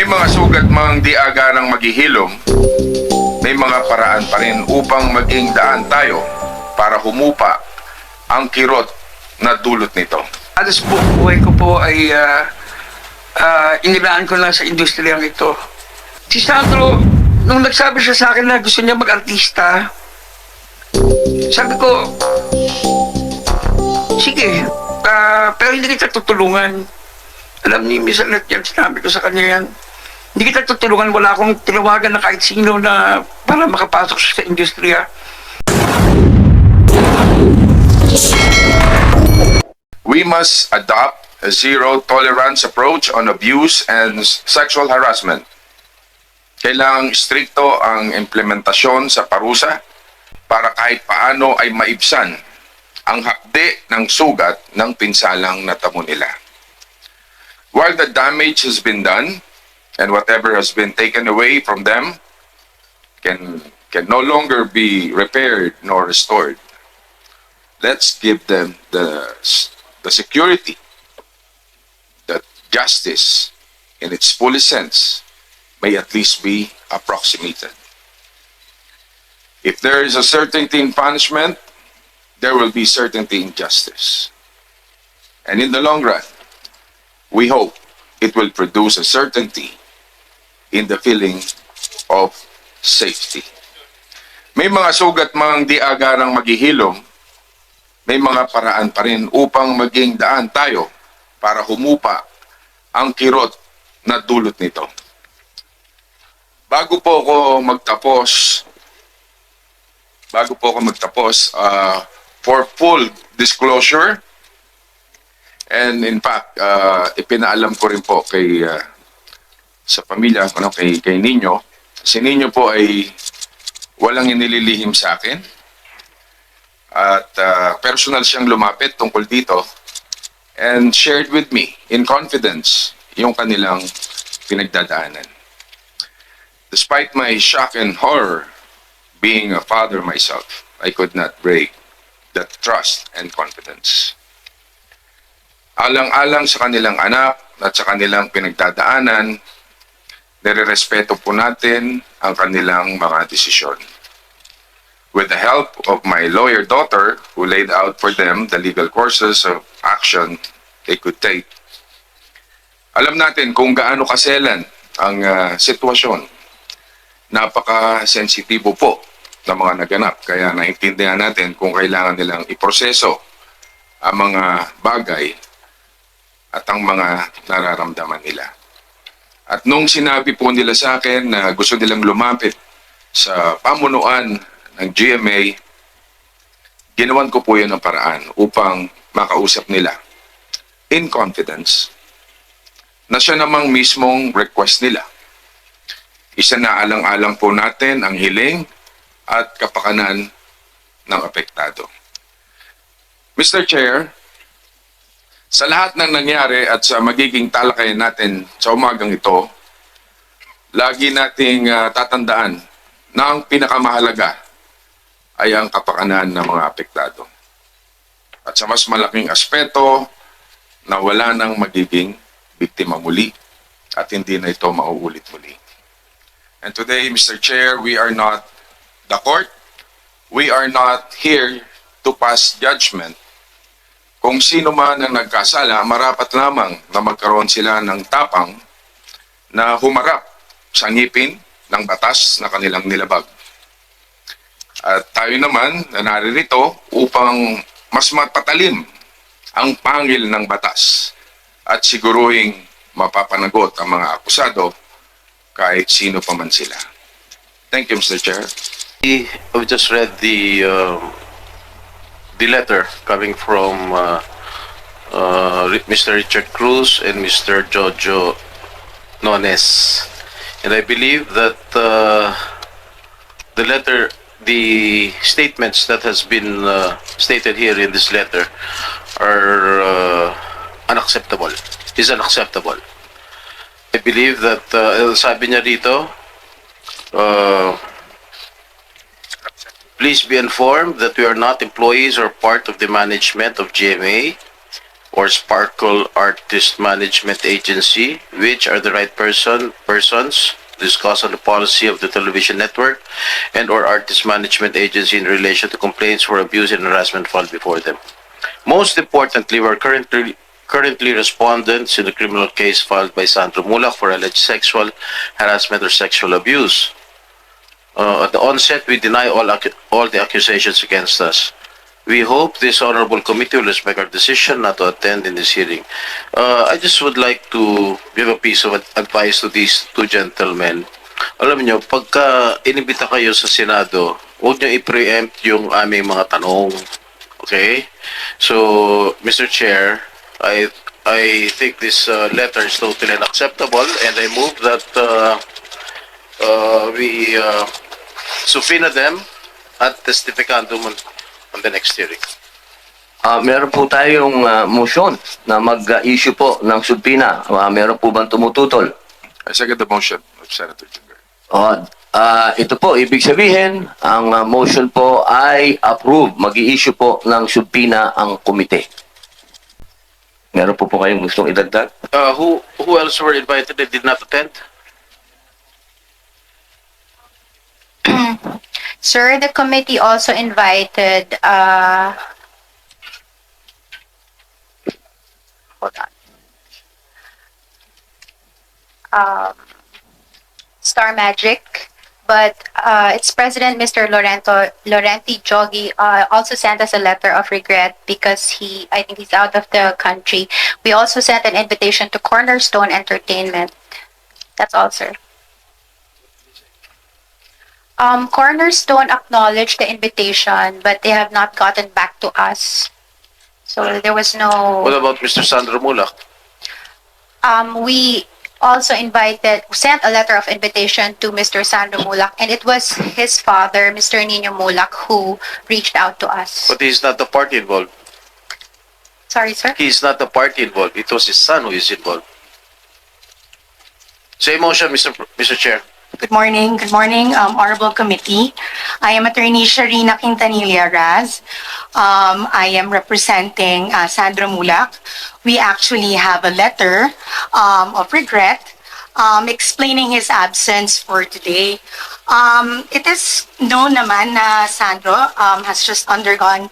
May mga sugat mang di agarang maghihilom, may mga paraan pa rin upang maging daan tayo para humupa ang kirot na dulot nito. Alas buong buhay ko po ay uh, uh, inilaan ko na sa industriyang ito. Si Sandro, nung nagsabi siya sa akin na gusto niya mag-artista, sabi ko, sige, ah, pero hindi kita tutulungan. Alam ni Miss Alet yan, sinabi ko sa kanya yan. Hindi kita tutulungan, wala akong tinawagan na kahit sino na para makapasok sa industriya. We must adopt a zero tolerance approach on abuse and sexual harassment. Kailangang strikto ang implementasyon sa parusa para kahit paano ay maibsan ang hakde ng sugat ng pinsalang natamo nila. While the damage has been done and whatever has been taken away from them can can no longer be repaired nor restored let's give them the the security that justice in its fullest sense may at least be approximated. If there is a certainty in punishment, there will be certainty in justice. And in the long run, we hope it will produce a certainty in the feeling of safety. May mga sugat mang di agarang maghihilom, may mga paraan pa rin upang maging daan tayo para humupa ang kirot na dulot nito. Bago po ako magtapos, bago po ako magtapos, uh, for full disclosure, and in fact, uh, ipinaalam ko rin po kay uh, sa pamilya, ano, kay, kay Ninyo, si Ninyo po ay walang inililihim sa akin at uh, personal siyang lumapit tungkol dito and shared with me in confidence yung kanilang pinagdadaanan. Despite my shock and horror being a father myself, I could not break that trust and confidence. Alang-alang sa kanilang anak at sa kanilang pinagdadaanan, nire-respeto po natin ang kanilang mga desisyon with the help of my lawyer daughter who laid out for them the legal courses of action they could take. Alam natin kung gaano kaselan ang ah, sitwasyon. Napaka-sensitibo po ng mga naganap. Kaya naintindihan natin kung kailangan nilang iproseso ang mga bagay at ang mga nararamdaman nila. At nung sinabi po nila sa akin na gusto nilang lumapit sa pamunuan ng GMA, ginawan ko po yun ng paraan upang makausap nila in confidence na siya namang mismong request nila. Isa na alang-alang po natin ang hiling at kapakanan ng apektado. Mr. Chair, sa lahat ng nangyari at sa magiging talakayan natin sa umagang ito, lagi nating ah, tatandaan na ang pinakamahalaga ay ang kapakanan ng mga apektado. At sa mas malaking aspeto, na wala nang magiging biktima muli at hindi na ito mauulit muli. And today, Mr. Chair, we are not the court. We are not here to pass judgment. Kung sino man ang nagkasala, marapat lamang na magkaroon sila ng tapang na humarap sa ngipin ng batas na kanilang nilabag. At tayo naman na naririto upang mas mapatalim ang pangil ng batas at siguruhing mapapanagot ang mga akusado kahit sino pa man sila. Thank you, Mr. Chair. I've just read the um, the letter coming from uh, uh, Mr. Richard Cruz and Mr. Jojo Nones, and I believe that uh, the letter, the statements that has been uh, stated here in this letter are unacceptable. Is unacceptable. I believe that uh, sabi niya dito. Uh, Please be informed that we are not employees or part of the management of GMA. or Sparkle Artist Management Agency, which are the right person persons to discuss on the policy of the television network and or artist management agency in relation to complaints for abuse and harassment filed before them. Most importantly, we're currently currently respondents in the criminal case filed by Sandro Mulak for alleged sexual harassment or sexual abuse. Uh, at the onset, we deny all all the accusations against us. We hope this honorable committee will respect our decision not to attend in this hearing. Uh, I just would like to give a piece of ad- advice to these two gentlemen. Alam niyo, pagka inibita kayo sa Senado, huwag niyo i-preempt yung aming mga tanong. Okay? So, Mr. Chair, I I think this uh, letter is totally unacceptable and I move that uh, uh, we uh, subpoena them at testificandum on, on the next hearing. Ah, meron po tayong ah, motion na mag-issue po ng subpoena. Ah, meron po bang tumututol? I second the motion of Senator Jinggoy. Oh, ah, ito po, ibig sabihin, ang ah, motion po ay approve. Mag-i-issue po ng subpoena ang komite. Meron po po kayong gustong idagdag? Uh, who who else were invited that did not attend? Sir, the committee also invited, uh, hold on. Um, Star Magic, but, uh, its president, Mr. Lorento, Laurenti Jogi, uh, also sent us a letter of regret because he, I think he's out of the country. We also sent an invitation to Cornerstone Entertainment. That's all, sir. Um, Cornerstone acknowledged the invitation, but they have not gotten back to us. So there was no What no, about Mr. Sandro Mulak? um, we also invited, sent a letter of invitation to Mr. Sandro Mulak, and it was his father, Mr. Nino Mulak, who reached out to us. But he's not the party involved. Sorry, sir? He's not the party involved. It was his son who is involved. Same motion, Mr. Pr- Mr. Chair. Good morning. Good morning, um, Honorable Committee. I am Attorney Sharina Quintanilla Raz. Um, I am representing uh, Sandro Mulak. We actually have a letter um, of regret um, explaining his absence for today. Um, it is known naman na Sandro um, has just undergone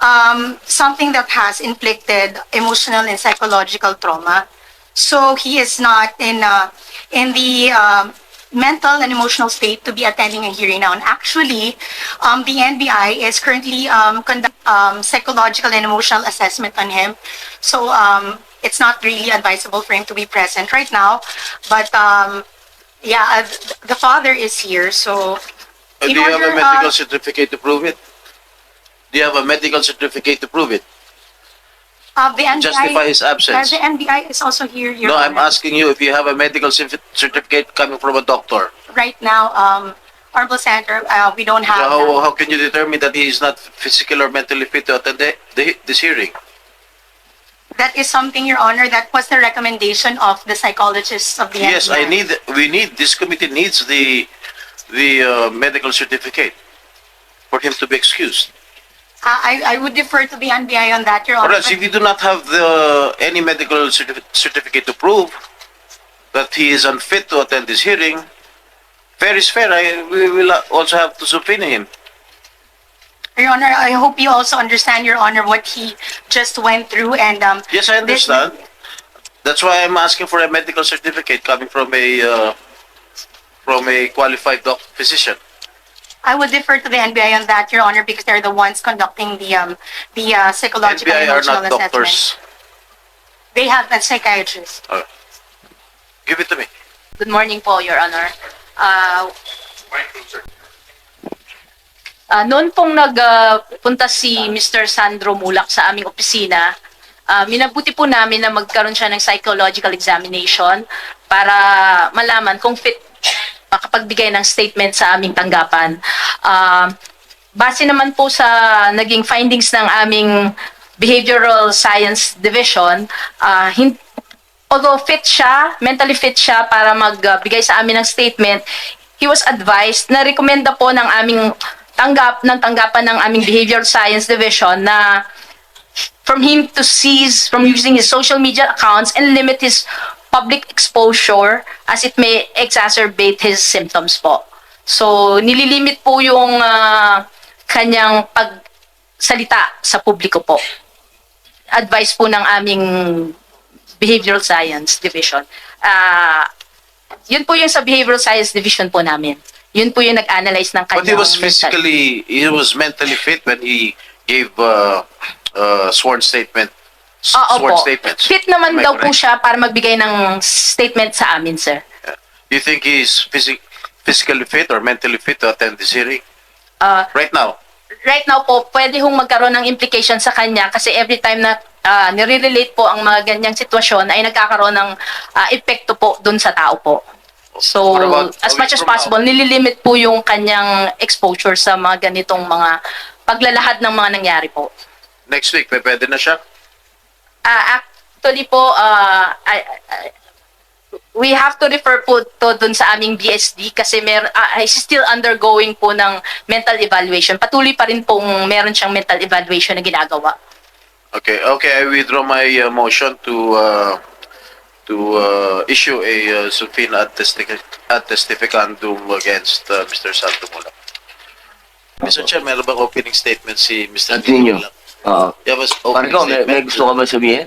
um, something that has inflicted emotional and psychological trauma. So he is not in uh, in the um, mental and emotional state to be attending a hearing now. And actually, um, the NBI is currently um, conduct um, psychological and emotional assessment on him. So um, it's not really advisable for him to be present right now. But um, yeah, uh, th- the father is here. So Uh, In do you have a order, medical uh, certificate to prove it? Do you have a medical certificate to prove it? Uh, the NBI, Justify his uh, absence. the NBI is also here. Your No, I'm Honor. asking you if you have a medical certi- certificate coming from a doctor. right now, um, Honorable Senator, uh, we don't So have. how, how can you determine that he is not physically or mentally fit to attend the, the, this hearing? That is something, Your Honor, that was the recommendation of the psychologists of the Yes, I need, we need, this committee needs the, the uh, medical certificate for him to be excused. I, I would defer to the NBI on that, Your Or Honor. else, if you do not have the, any medical certi- certificate to prove that he is unfit to attend this hearing, fair is fair. I, we will also have to subpoena him. Your Honor, I hope you also understand, Your Honor, what he just went through and, um, Yes, I This- understand. That's why I'm asking for a medical certificate coming from a, uh, from a qualified doc- physician. I would defer to the NBI on that, Your Honor, because they're the ones conducting the, um, the uh, psychological NBI are emotional not assessment. doctors. They have a psychiatrist. Give it to me. Good morning po, Your Honor. Ah, ah, noon pong nagpunta si Mr. Sandro Mulak sa aming opisina, ah, minabuti po namin na magkaroon siya ng psychological examination para malaman kung fit makapagbigay ng statement sa aming tanggapan. Ah, base naman po sa naging findings ng aming Behavioral Science Division, ah, hin- although fit siya, mentally fit siya para magbigay sa amin ng statement, he was advised na rekomenda po ng aming tanggap ng tanggapan ng aming Behavioral Science Division na from him to cease from using his social media accounts and limit his public exposure as it may exacerbate his symptoms po. So, nililimit po yung ah, kanyang pagsalita sa publiko po. Advice po ng aming Behavioral Science Division. Ah, yun po yung sa Behavioral Science Division po namin. Yun po yung nag-analyze ng But kanyang he was mental- physically, he was mentally fit when he gave uh, uh, sworn statement. Ah, sworn opo. statements. Fit naman Am I daw po correct? siya para magbigay ng statement sa amin, sir. Do you think he's physic physically fit or mentally fit to attend this hearing? Ah, Right now? right now po, pwede hong magkaroon ng implication sa kanya kasi every time na ah, nire-relate po ang mga ganyang sitwasyon ay nagkakaroon ng ah, epekto po dun sa tao po. So, What about as much as from possible, nililimit po yung kanyang exposure sa mga ganitong mga paglalahad ng mga nangyari po. Next week, may pwede na siya? Ah, actually po, ah, I- I- we have to refer po to dun sa aming BSD kasi mer ah, is still undergoing po ng mental evaluation. Patuloy pa rin pong meron siyang mental evaluation na ginagawa. Okay, okay, I withdraw my uh, motion to uh, to uh, issue a uh, subpoena ad, testi- ad testificandum against uh, Mr. Santo Mula. Mr. Chair, meron bang opening statement si Mr. Continue. Oo. Yeah, was Parang opening ikaw, may, statement. may gusto ka ba sabihin?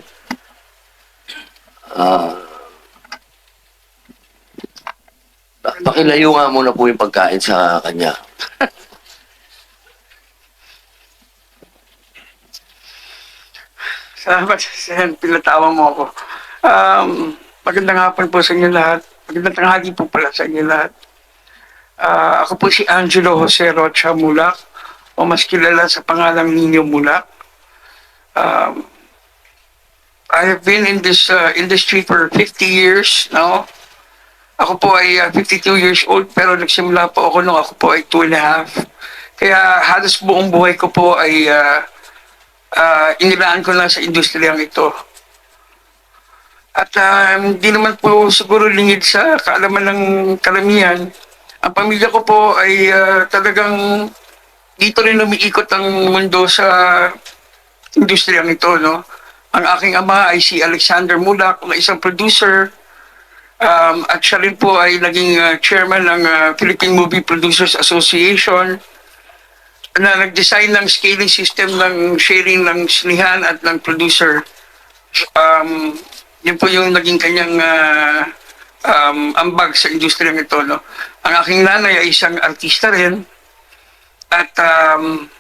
Ah. pa- pakilayo nga muna po yung pagkain sa kanya. Salamat, Sen. Pinatawa mo ako. Um, magandang hapon po sa inyo lahat. Magandang tanghali po pala sa inyo lahat. Ah, ako po si Angelo Jose Rocha Mulak o mas kilala sa pangalang Nino Mulak. Um, I have been in this uh, industry for 50 years now. Ako po ay uh, 52 years old pero nagsimula po ako nung ako po ay 2 and a half. Kaya halos buong buhay ko po ay uh, uh, inilaan ko lang sa industriyang ito. At ah, hindi naman po siguro lingid sa kaalaman ng karamihan. Ang pamilya ko po ay ah, talagang dito rin umiikot ang mundo sa industriyang ito. No? Ang aking ama ay si Alexander Mulak, na isang producer. Um, at siya rin po ay naging ah, chairman ng ah, Philippine Movie Producers Association na nag-design ng scaling system ng sharing ng sinihan at ng producer. Um, yun po yung naging kanyang ah, um, ambag sa industriya nito. No? Ang aking nanay ay isang artista rin. At um,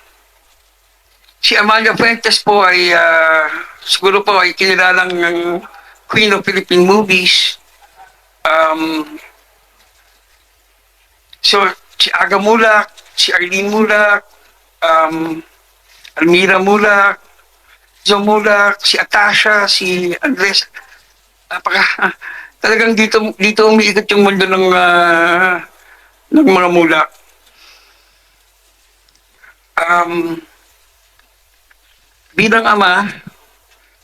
si Amalia Fuentes po ay ah, siguro po ay kinilalang ng Queen of Philippine Movies. Um, so, si Aga Mulak, si Arlene Mulak, um, Almira Mulak, Joe Mulak, si Atasha, si Andres. Napaka, talagang dito, dito umiikot yung mundo ng, ah, ng mga mulak. Um, bilang ama,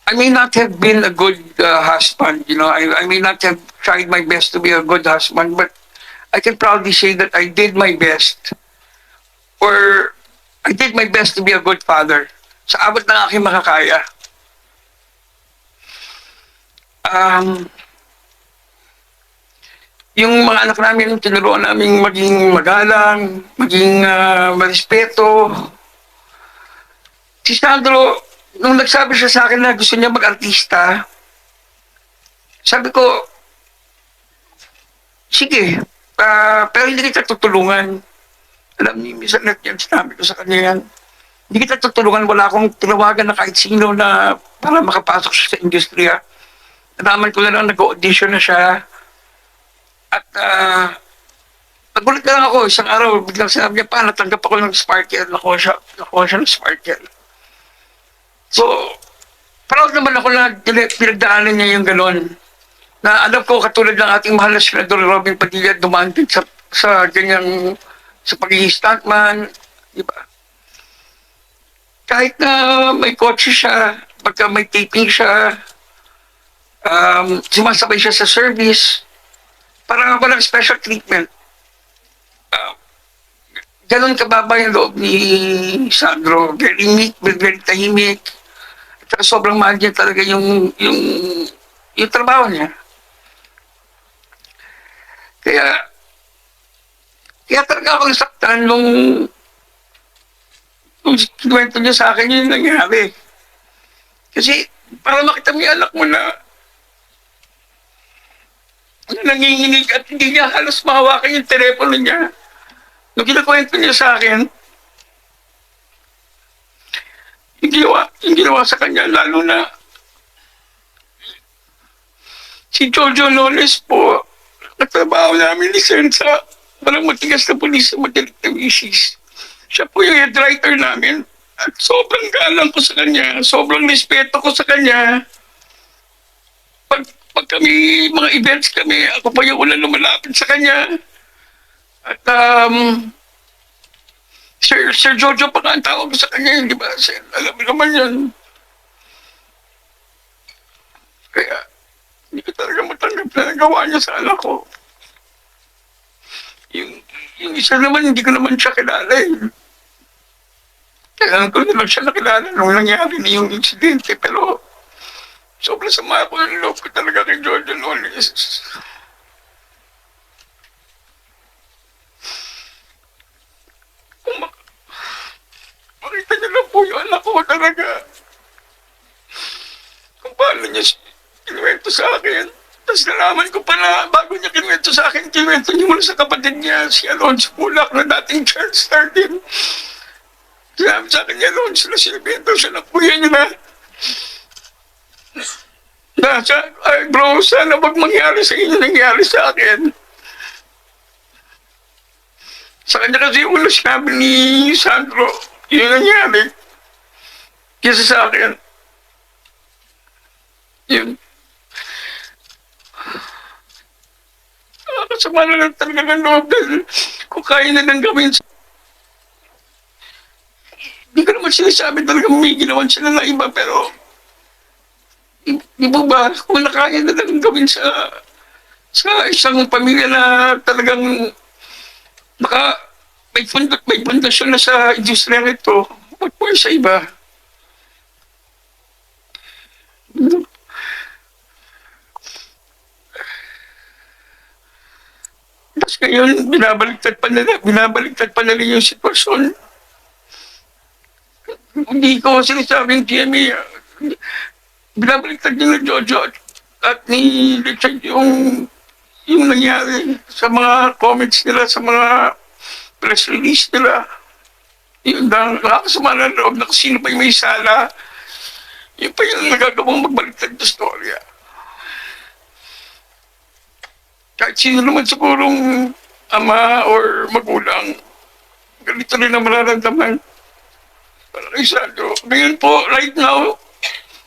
I may not have been a good uh, husband, you know, I, I may not have tried my best to be a good husband, but I can proudly say that I did my best or I did my best to be a good father sa abot ng aking makakaya. Um, yung mga anak namin, tinuruan namin maging magalang, maging uh, marespeto. Si Sandro, nung nagsabi siya sa akin na gusto niya mag-artista, sabi ko, sige, ah, pero hindi kita tutulungan. Alam niyo, minsan na yan, sinabi ko sa kanya yan. Hindi kita tutulungan, wala akong tinawagan na kahit sino na para makapasok siya sa industriya. Nalaman ko na lang, nag-audition na siya. At uh, nagulat na lang ako, isang araw, biglang sinabi niya, pa, natanggap ako ng Sparkle, nakuha siya, nakuha siya ng Sparkle. So, proud naman ako na pinag- pinagdaanan niya yung ganon. Na alam ko, katulad ng ating mahal na senador Robin Padilla, dumaan din sa, sa ganyang, sa pagiging stuntman, di ba? Kahit na may kotse siya, pagka may taping siya, um, sumasabay siya sa service, parang walang special treatment. Uh, ganon kababa yung loob ni Sandro. Very meek, very tahimik. Tsaka sobrang mahal niya talaga yung, yung, yung trabaho niya. Kaya, kaya talaga ako nasaktan nung, nung kinuwento niya sa akin yung nangyari. Kasi, para makita mo yung anak mo na nanginginig at hindi niya halos mahawakan yung telepono niya. Nung kinakwento niya sa akin, yung ginawa, yung ginawa sa kanya, lalo na si Jojo Lones po, nagtrabaho namin ni Sen sa parang matigas na pulis sa matigas na misis. Siya po yung head writer namin. At sobrang galang ko sa kanya, sobrang respeto ko sa kanya. Pag, pag kami, mga events kami, ako pa yung unang lumalapit sa kanya. At um, Sir, Sir Jojo pa nga ang tawag sa kanya, di ba? Sir, alam mo naman yan. Kaya, hindi ko talaga matanggap na nagawa niya sa anak ko. Yung, yung isa naman, hindi ko naman siya kilala eh. Kailangan ko na lang siya nakilala nung nangyari na yung insidente, pero sobrang sama ko ng loob ko talaga kay Jojo Lones. Kung mak- makita niyo lang po yung anak ko talaga. Kung paano niya kinuwento sa akin. Tapos nalaman ko pa na bago niya kinuwento sa akin, kinuwento niya mula sa kapatid niya, si Alonso Mulak na dating child star din. Sabi sa akin ni Alonso na sinibento siya ng kuya niya na na sa, ay bro, sana wag mangyari sa inyo nangyari sa akin. Sa kanya kasi una sinabi ni Sandro, yun ang nangyari. Kesa sa akin. Yun. Nakakasama na lang talaga ng loob dahil kung kaya na lang gawin sa... Hindi ko naman sinasabi talaga may ginawan sila na iba pero di, ba ba kung nakaya na lang gawin sa sa isang pamilya na talagang baka may fund may pundasyon na sa industriya ito wag po yung sa iba Tapos ngayon, binabaliktad pa nila, binabaliktad pa nila yung sitwasyon. Hindi ko sinasabing TMA, binabaliktad nila Jojo at, ni Richard yung yung nangyari sa mga comments nila, sa mga press release nila. Yun lang, nakakasama ng loob na kung sino pa yung may sala. Yun pa yung nagagawang magbaliktad na storya. Kahit sino naman sigurong ama or magulang, ganito rin ang mararamdaman. Para kay Sandro. Ngayon po, right now,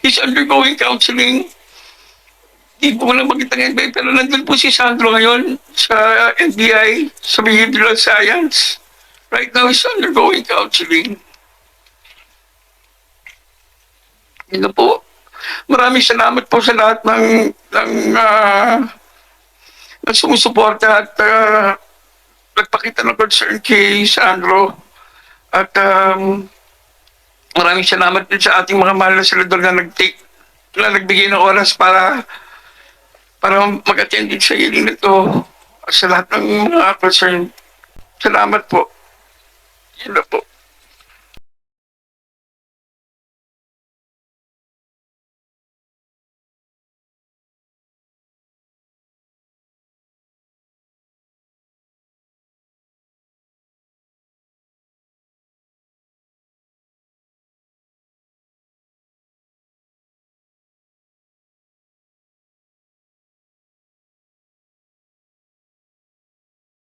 he's undergoing counseling. Hindi po lang makita ngayon, pero nandun po si Sandro ngayon sa NBI, sa Behavioral Science. Right now, he's undergoing counseling. Na po. Maraming salamat po sa lahat ng, ng ah, na sumusuporta at ah, nagpakita ng concern kay Sandro. At um, maraming salamat din sa ating mga mahal na senador na nag-take, na nagbigay ng oras para para mag-attend din sa hearing nito sa lahat ng mga concern. Salamat po. Yun na po.